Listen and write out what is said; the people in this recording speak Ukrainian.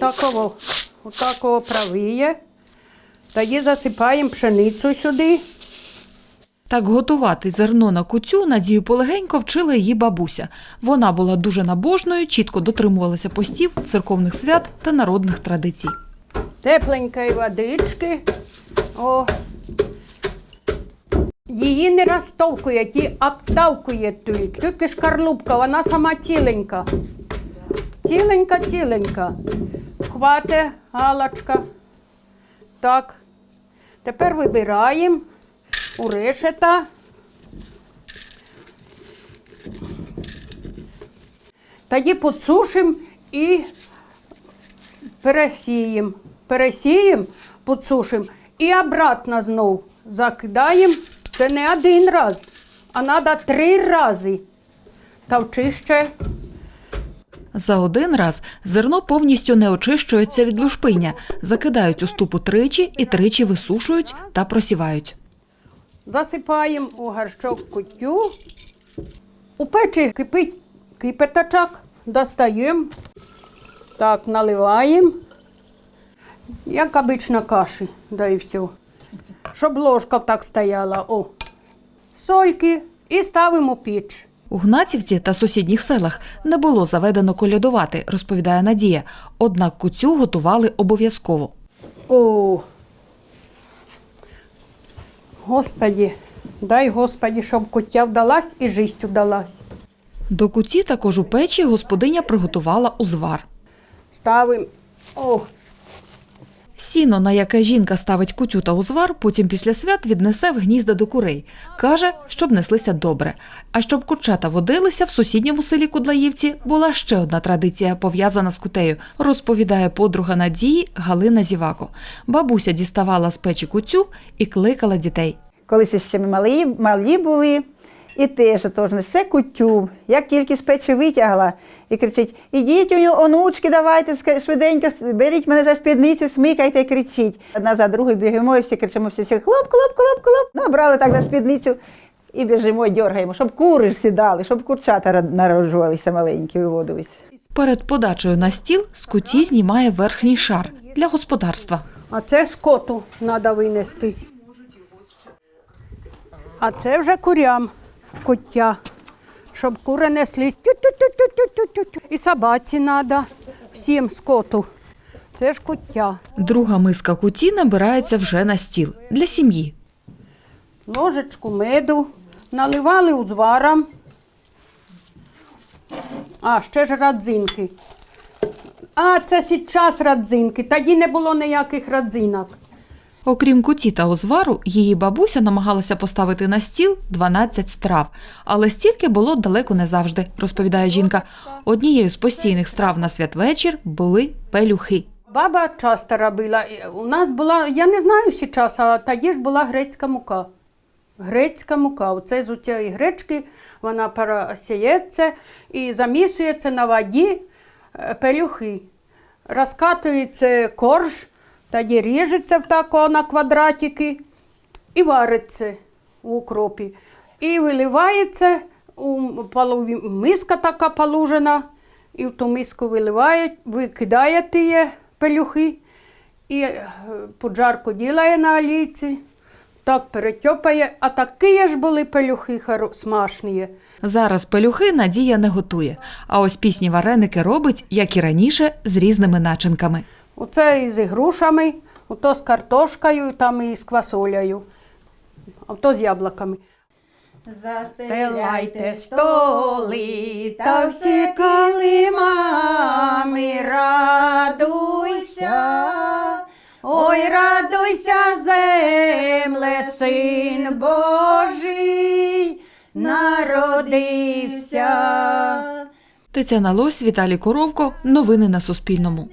Такого, отакого правіє. Тоді засипаємо пшеницю сюди. Так готувати зерно на куцю Надію полегенько вчила її бабуся. Вона була дуже набожною, чітко дотримувалася постів, церковних свят та народних традицій. Тепленької водички. О. Її не розтовкує, ті обтавкує тільки. Тільки шкарлупка, вона сама ціленька. Ціленька, ціленька. Хвате галочка. Так. Тепер вибираємо у решета. Тоді підсушимо і пересіємо. Пересіємо, підсушимо і обратно знов закидаємо. Це не один раз, а треба три рази. Тавчи ще. За один раз зерно повністю не очищується від лушпиння, закидають у ступу тричі і тричі висушують та просівають. Засипаємо у горщок кутю. У печі кипить кипяточок, достаємо. Так, наливаємо. Як обично каші, да і все. Щоб ложка так стояла. О. Сольки і ставимо піч. У Гнатівці та сусідніх селах не було заведено колядувати, розповідає Надія. Однак куцю готували обов'язково. О. Господі, дай Господі, щоб куття вдалась і жисть вдалась. До куці також у печі господиня приготувала узвар. Ставимо. О, Сіно, на яке жінка ставить кутю та узвар, потім після свят віднесе в гнізда до курей. Каже, щоб неслися добре. А щоб курчата водилися, в сусідньому селі Кудлаївці була ще одна традиція, пов'язана з кутею, розповідає подруга Надії Галина Зівако. Бабуся діставала з печі кутю і кликала дітей. Колись ще ми малі, малі були, і теж тож несе кутю. Як тільки з печі витягла і кричить: Ідіть, оню- онучки, давайте швиденько, беріть мене за спідницю, смикайте і кричіть. Одна за другою бігаємо і всі кричимо, всі, всі хлоп, хлоп, хлоп, хлоп. Набрали так за спідницю і біжимо, і дергаємо, щоб кури сідали, щоб курчата народжувалися маленькі, виводились. Перед подачею на стіл з куті знімає верхній шар для господарства. а це скоту треба винести. А це вже курям куття. Щоб кури неслись. І собаці треба, всім скоту. Це ж куття. Друга миска куті набирається вже на стіл для сім'ї. ложечку меду, наливали узваром. А, ще ж радзинки. А, це зараз радзинки. Тоді не було ніяких радзинок. Окрім куті та узвару, її бабуся намагалася поставити на стіл 12 страв, але стільки було далеко не завжди, розповідає жінка. Однією з постійних страв на святвечір були пелюхи. Баба часто робила. У нас була, я не знаю зараз, а тоді ж була грецька мука. Грецька мука. Оце з цієї гречки вона пересіється і замісується на воді е, пелюхи. Розкатується корж, тоді ріжеться тако на квадратики і вариться в укропі. І виливається у полові, миска така полужена, і в ту миску виливає, викидає ті пелюхи і е, поджарку ділає на олійці, так перетьопає, а такі ж були пелюхи смачні. Зараз пелюхи Надія не готує, а ось пісні вареники робить, як і раніше, з різними начинками. Оце і з грушами, ото з картошкою, там і з квасолею, а то з яблуками. Застеляйте столи та всі килимами, радуйся, ой, радуйся, земле, син Божий, народився. Тетяна Лось, Віталій Коровко. Новини на Суспільному.